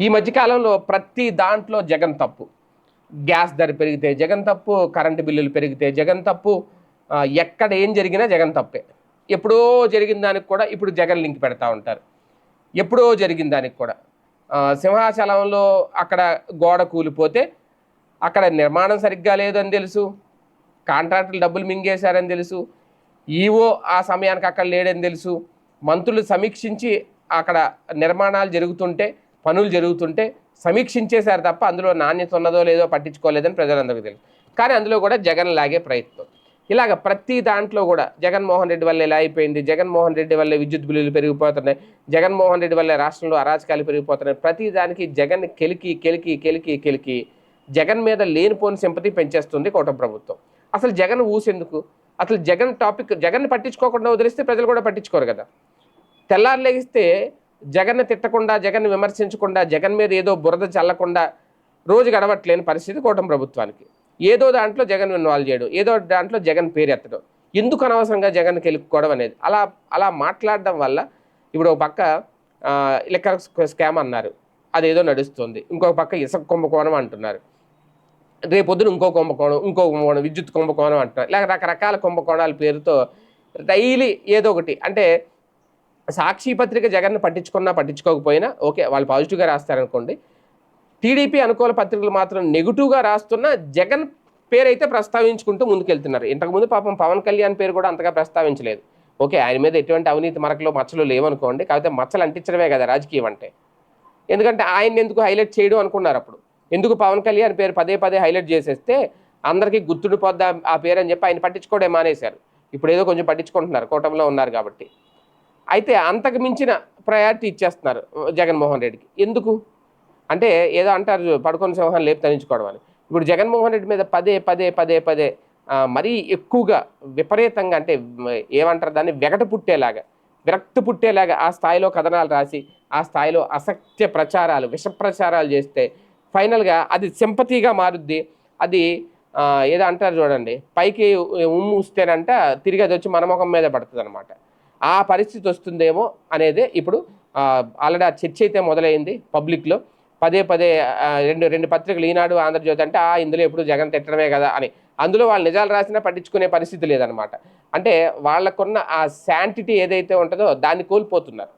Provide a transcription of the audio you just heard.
ఈ మధ్యకాలంలో ప్రతి దాంట్లో జగన్ తప్పు. గ్యాస్ ధర పెరిగితే జగన్ తప్పు కరెంటు బిల్లులు పెరిగితే జగన్ తప్పు ఎక్కడ ఏం జరిగినా జగన్ తప్పే. ఎప్పుడో జరిగిన దానికి కూడా ఇప్పుడు జగన్ లింక్ పెడతా ఉంటారు. ఎప్పుడో జరిగిన దానికి కూడా. సింహాచలంలో అక్కడ గోడ కూలిపోతే అక్కడ నిర్మాణం సరిగ్గా లేదని తెలుసు. కాంట్రాక్టులు డబ్బులు మింగేశారని తెలుసు. ఈవో ఆ సమయానికి అక్కడ లేడని తెలుసు. మంత్రులు సమీక్షించి అక్కడ నిర్మాణాలు జరుగుతుంటే పనులు జరుగుతుంటే సమీక్షించేశారు తప్ప అందులో నాణ్యత ఉన్నదో లేదో పట్టించుకోలేదని ప్రజలందరికీ తెలుసు. కానీ అందులో కూడా జగన్ లాగే ప్రయత్నం. ఇలాగ ప్రతి దాంట్లో కూడా జగన్మోహన్ రెడ్డి వల్ల ఇలా అయిపోయింది జగన్మోహన్ రెడ్డి వల్ల విద్యుత్ బిల్లులు పెరిగిపోతున్నాయి జగన్మోహన్ రెడ్డి వల్ల రాష్ట్రంలో అరాచకాలు పెరిగిపోతున్నాయి. ప్రతి దానికి జగన్ కెలికి కెలికి కెలికి కెలికి జగన్ మీద లేనిపోని సింపతి పెంచేస్తుంది కూటమి ప్రభుత్వం. అసలు జగన్ ఊసెందుకు? అసలు జగన్ టాపిక్ జగన్ పట్టించుకోకుండా వదిలిస్తే ప్రజలు కూడా పట్టించుకోరు కదా. తెల్లారు లేగిస్తే జగన్ని తిట్టకుండా జగన్ విమర్శించకుండా జగన్ మీద ఏదో బురద చల్లకుండా రోజు గడవట్లేని పరిస్థితి కూటమి ప్రభుత్వానికి. ఏదో దాంట్లో జగన్ ఇన్వాల్వ్ చేయడం ఏదో దాంట్లో జగన్ పేరెత్తడం. ఎందుకు అనవసరంగా జగన్ కెలుక్కోవడం అనేది? అలా అలా మాట్లాడడం వల్ల ఇప్పుడు ఒక పక్క ఆ, స్కామ్ అన్నారు. అదేదో నడుస్తుంది. ఇంకొక పక్క ఇసుక కుంభకోణం అంటున్నారు. రేపొద్దున ఇంకో కుంభకోణం ఇంకో కుంభకోణం విద్యుత్ కుంభకోణం అంటున్నారు. లేక రకరకాల కుంభకోణాల పేరుతో డైలీ ఏదో ఒకటి. అంటే సాక్షి పత్రిక జగన్ పట్టించుకున్నా పట్టించుకోకపోయినా ఓకే వాళ్ళు పాజిటివ్గా రాస్తారనుకోండి. టీడీపీ అనుకూల పత్రికలు మాత్రం నెగిటివ్గా రాస్తున్న జగన్ పేరైతే ప్రస్తావించుకుంటూ ముందుకెళ్తున్నారు. ఇంతకుముందు పాపం పవన్ కళ్యాణ్ పేరు కూడా అంతగా ప్రస్తావించలేదు. ఓకే ఆయన మీద ఎటువంటి అవినీతి మరకలు మచ్చలు లేవనుకోండి కాకపోతే మచ్చలు అంటించడమే కదా రాజకీయం అంటే. ఎందుకంటే ఆయన ఎందుకు హైలైట్ చేయడం అనుకున్నారు అప్పుడు? ఎందుకు పవన్ కళ్యాణ్ పేరు పదే పదే హైలైట్ చేసేస్తే అందరికీ గుర్తుండిపోద్దా ఆ పేరు అని చెప్పి ఆయన పట్టించుకోవడం మానేశారు. ఇప్పుడు ఏదో కొంచెం పట్టించుకుంటున్నారు కూటమిలో ఉన్నారు కాబట్టి. అయితే అంతకు మించిన ప్రయారిటీ ఇచ్చేస్తున్నారు జగన్మోహన్ రెడ్డికి. ఎందుకు? అంటే ఏదో అంటారు పడుకొని సింహాన్ని లేపు తరించుకోవడం అని. ఇప్పుడు జగన్మోహన్ రెడ్డి మీద పదే పదే పదే పదే మరీ ఎక్కువగా విపరీతంగా అంటే ఏమంటారు దాన్ని వెగట పుట్టేలాగా విరక్తి పుట్టేలాగా ఆ స్థాయిలో కథనాలు రాసి ఆ స్థాయిలో అసత్య ప్రచారాలు విష ప్రచారాలు చేస్తే ఫైనల్గా అది సింపతిగా మారుద్ది. అది ఏదో అంటారు చూడండి పైకి ఉమ్ము ఉస్తేనంట తిరిగి అది వచ్చి మన ముఖం మీద పడుతుంది అనమాట ఆ పరిస్థితి వస్తుందేమో అనేది ఇప్పుడు ఆల్రెడీ ఆ చర్చ అయితే మొదలైంది పబ్లిక్లో. పదే పదే రెండు రెండు పత్రికలు ఈనాడు ఆంధ్రజ్యోతి అంటే ఆ ఇందులో ఎప్పుడు జగన్ తిట్టడమే కదా అని. అందులో వాళ్ళు నిజాలు రాసినా పట్టించుకునే పరిస్థితి లేదనమాట. అంటే వాళ్ళకున్న ఆ శాంటిటీ ఏదైతే ఉంటుందో దాన్ని కోల్పోతున్నారు.